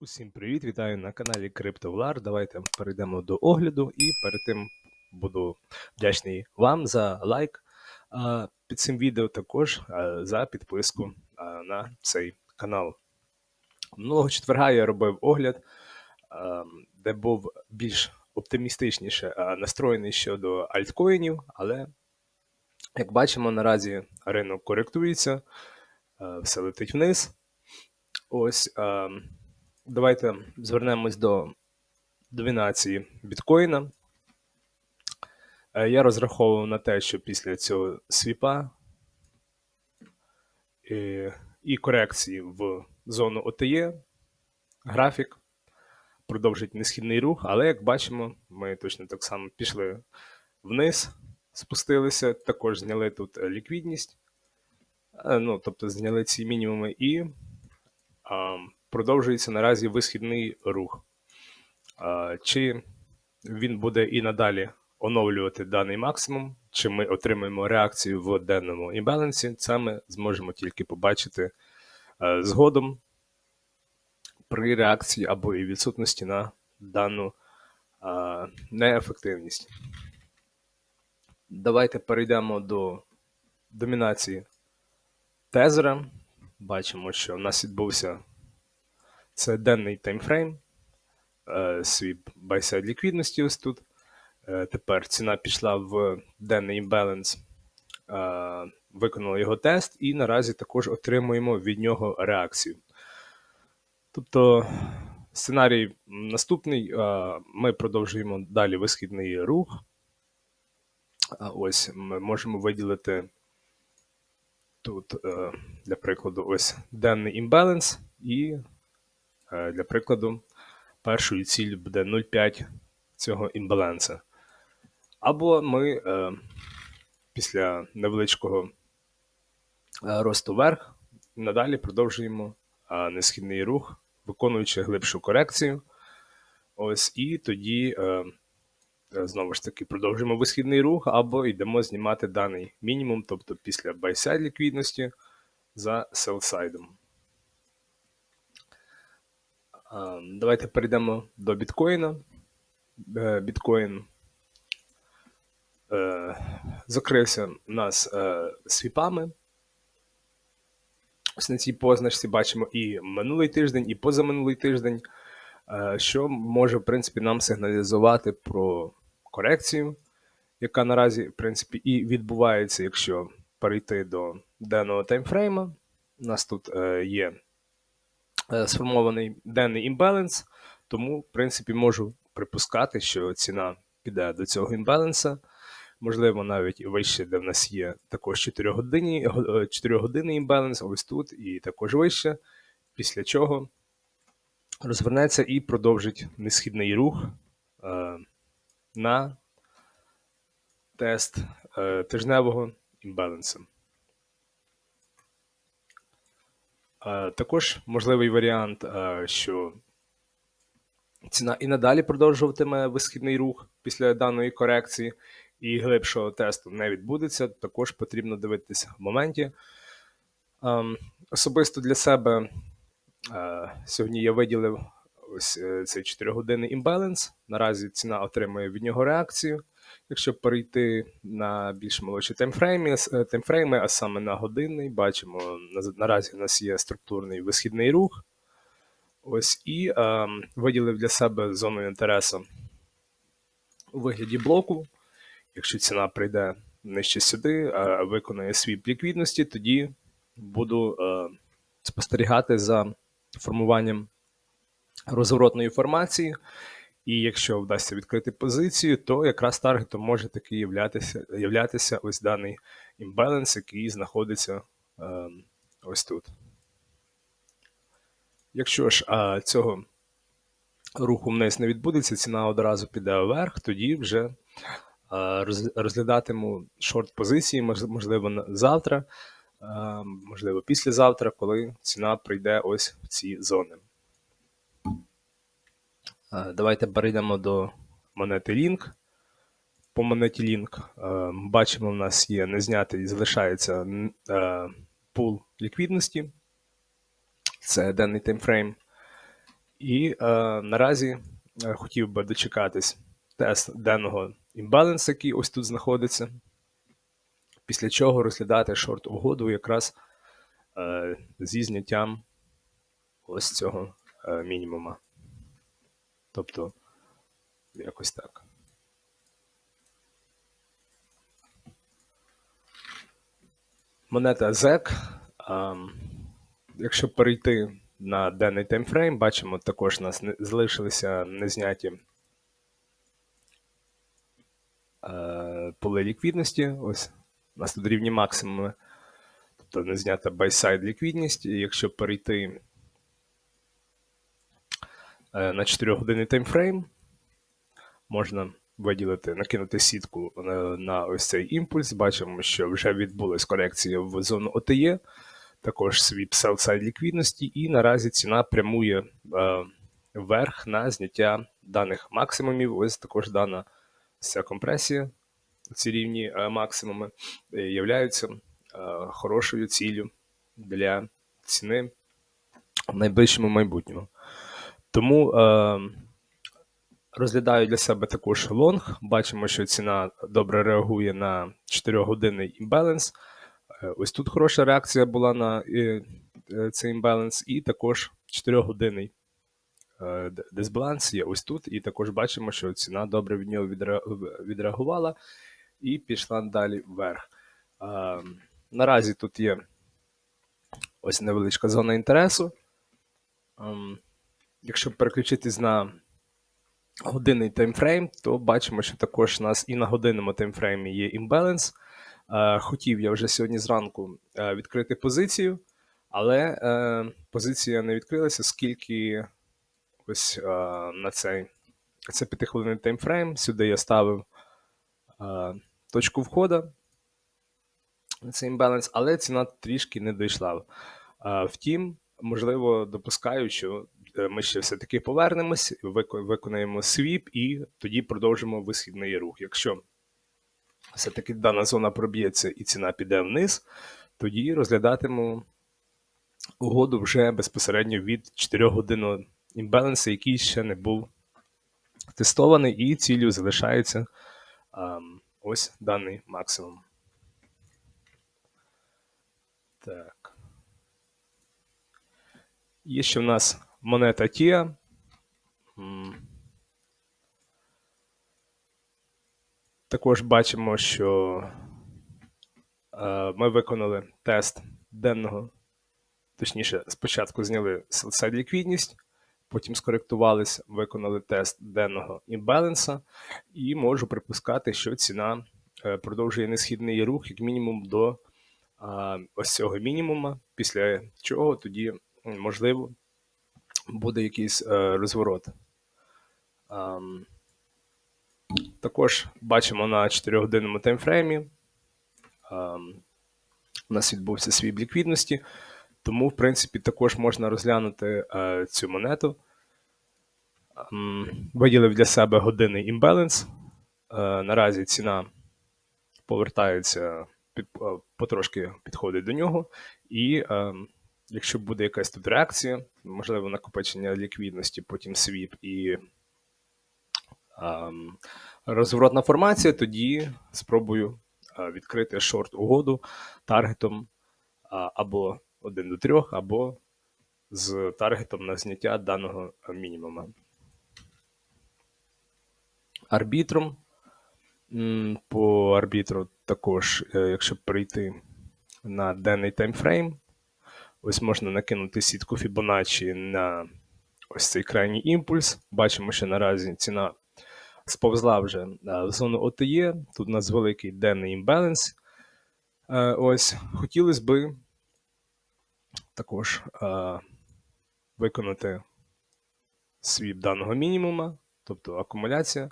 Усім привіт, вітаю на каналі CryptoVlar. Давайте перейдемо до огляду і перед тим буду вдячний вам за лайк під цим відео, також за підписку на цей канал. Минулого четверга я робив огляд, де був більш оптимістичніше настроєний щодо альткоїнів, але як бачимо, наразі ринок коректується, все летить вниз. Ось. Давайте звернемось до домінації біткоїна. Е, Я розраховував на те, що після цього свіпа і, і корекції в зону ОТЄ графік продовжить несхідний рух, але як бачимо, ми точно так само пішли вниз, спустилися, також зняли тут е, ліквідність, е, ну, тобто зняли ці мінімуми і а, продовжується наразі висхідний рух. Чи він буде і надалі оновлювати даний максимум, чи ми отримаємо реакцію в денному імбалансі, це ми зможемо тільки побачити е, згодом при реакції або і відсутності на дану неефективність. Давайте перейдемо до домінації тезера. Бачимо, що в нас відбувся це денний таймфрейм, е, свіп buy-side ліквідності ось тут. Е, Тепер ціна пішла в денний імбаланс, е, виконала його тест, і наразі також отримуємо від нього реакцію. Тобто сценарій наступний: ми продовжуємо далі висхідний рух. Ось ми можемо виділити тут, для прикладу, ось денний імбаланс, і для прикладу, першою ціллю буде 0,5 цього імбаланса. Або ми е, після невеличкого е, росту вверх надалі продовжуємо е, несхідний рух, виконуючи глибшу корекцію. Ось і тоді. Е, Е, Знову ж таки, продовжуємо висхідний рух або йдемо знімати даний мінімум, тобто після buy-side ліквідності за sell-сайдом. А, Давайте перейдемо до біткоїна. Е, Біткоін е, закрився у нас е, свіпами. Ось на цій позначці бачимо і минулий тиждень, і позаминулий тиждень, що може, в принципі, нам сигналізувати про корекцію, яка наразі, в принципі, і відбувається, якщо перейти до денного таймфрейма. У нас тут є сформований денний імбаланс, тому, в принципі, можу припускати, що ціна піде до цього імбаланса. Можливо, навіть вище, де в нас є також 4 години, 4 години імбаланс, ось тут, і також вище, після чого розвернеться і продовжить несхідний рух е, на тест е, тижневого імбалансу. Е, також можливий варіант, що ціна і надалі продовжуватиме висхідний рух після даної корекції, і глибшого тесту не відбудеться. Також потрібно дивитися в моменті. Ем, Особисто для себе е, сьогодні я виділив ось е, цей 4-годинний імбаланс. Наразі ціна отримує від нього реакцію. Якщо перейти на більш молодші таймфрейми, е, таймфрейми, а саме на годинний, бачимо, наразі у нас є структурний висхідний рух. Ось і е, виділив для себе зону інтересу у вигляді блоку. Якщо ціна прийде нижче сюди, а виконає свій ліквідності, тоді буду е, спостерігати за формуванням розворотної формації. І якщо вдасться відкрити позицію, то якраз таргетом може таки являтися, являтися ось даний імбаланс, який знаходиться е, ось тут. Якщо ж а, цього руху вниз не відбудеться, ціна одразу піде вверх, тоді вже а, роз- розглядатиму шорт позиції, можливо, завтра, а, можливо, післязавтра, коли ціна прийде ось в ці зони. Е, Давайте перейдемо до монети Link. По монеті Link е, бачимо, в нас є незнятий, залишається е, пул ліквідності. Це денний таймфрейм. І наразі хотів би дочекатись тест денного імбалансу, який ось тут знаходиться, після чого розглядати шорт угоду якраз зі зняттям ось цього мінімума. Тобто, якось так. Монета ZEC. Якщо перейти на денний таймфрейм, бачимо, також у нас залишилися незняті е, поли ліквідності. Ось у нас тут рівні максимуми. Тобто не знята buy-side ліквідність. І якщо перейти на 4 годинний таймфрейм, можна виділити, накинути сітку е, на ось цей імпульс. Бачимо, що вже відбулась корекція в зону OTE, також свіп sell-side ліквідності, і наразі ціна прямує е, вверх на зняття даних максимумів. Ось також дана вся компресія, ці рівні е, максимуми, е, являються е, хорошою ціллю для ціни в найближчому майбутньому. Тому е, розглядаю для себе також лонг. Бачимо, що ціна добре реагує на 4-годинний імбаланс. Е, Ось тут хороша реакція була на е, е, цей імбаланс, і також 4-годинний е, дисбаланс є ось тут. І також бачимо, що ціна добре від нього відреагувала і пішла далі вверх. Е, Наразі тут є ось невеличка зона інтересу. Якщо переключитись на годинний таймфрейм, то бачимо, що також у нас і на годинному таймфреймі є імбаланс. Е, Хотів я вже сьогодні зранку е, відкрити позицію, але е, позиція не відкрилася, оскільки ось на цей це п'ятихвилинний таймфрейм. Сюди я ставив точку входу на цей імбаланс, але ціна трішки не дійшла. Втім, можливо, допускаю, що ми ще все-таки повернемось, виконаємо свіп і тоді продовжимо висхідний рух. Якщо все-таки дана зона проб'ється і ціна піде вниз, тоді розглядатиму угоду вже безпосередньо від 4 годинного імбалансу, який ще не був тестований, і ціллю залишається ем, ось даний максимум. Так. Є ще в нас монета. М. Також бачимо, що е, ми виконали тест денного, точніше, спочатку зняли ліквідність, потім скоректувалися, виконали тест денного імбаланса, і можу припускати, що ціна е, продовжує несхідний рух, як мінімум, до ось цього мінімума, після чого тоді, можливо, буде якийсь е, розворот. Ам, також бачимо на 4-годинному таймфреймі. ам, У нас відбувся свій ліквідності, тому, в принципі, також можна розглянути е, цю монету. Ам, Виділив для себе годинний імбаланс. Е, Наразі ціна повертається, під, е, потрошки підходить до нього. І е, якщо буде якась тут реакція, можливо, накопичення ліквідності, потім свіп і ем, розворотна формація, тоді спробую е, відкрити шорт угоду таргетом а, або 1 до 3, або з таргетом на зняття даного е, мінімума. Арбітром. По арбітру також, е, якщо перейти на денний таймфрейм, ось можна накинути сітку Fibonacci на ось цей крайній імпульс. Бачимо, що наразі ціна сповзла вже е, в зону OTE. Тут у нас великий денний імбаланс. Е, Ось хотілося би також е, виконати свіп даного мінімума, тобто акумуляція.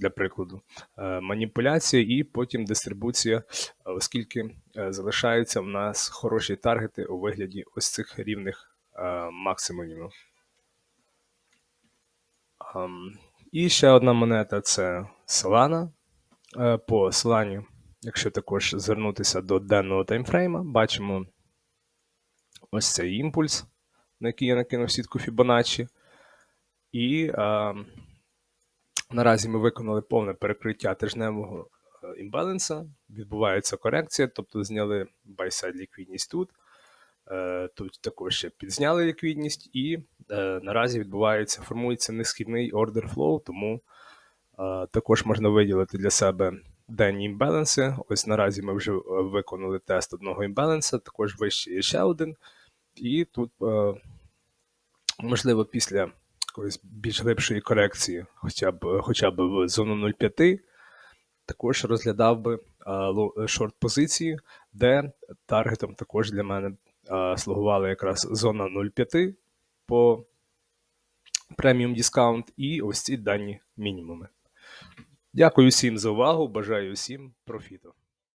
Для прикладу, е, маніпуляція і потім дистрибуція, е, оскільки е, залишаються в нас хороші таргети у вигляді ось цих рівних максимумів. І ще одна монета це Solana. По Solana, якщо також звернутися до денного таймфрейма, бачимо ось цей імпульс. на який я накинув сітку Fibonacci. І наразі ми виконали повне перекриття тижневого е, імбаланса. Відбувається корекція, тобто зняли buy-side ліквідність тут. Е, Тут також ще підзняли ліквідність, і е, наразі відбувається, формується несхідний order flow, тому також можна виділити для себе денні імбаланси. Ось наразі ми вже виконали тест одного імбаланса, також вище є ще один. І тут, можливо, після якоїсь більш глибшої корекції, хоча б, хоча б в зону 0,5, також розглядав би шорт позиції, де таргетом також для мене слугувала якраз зона 0,5 по преміум дискаунт і ось ці дані мінімуми. Дякую всім за увагу. Бажаю всім профіту.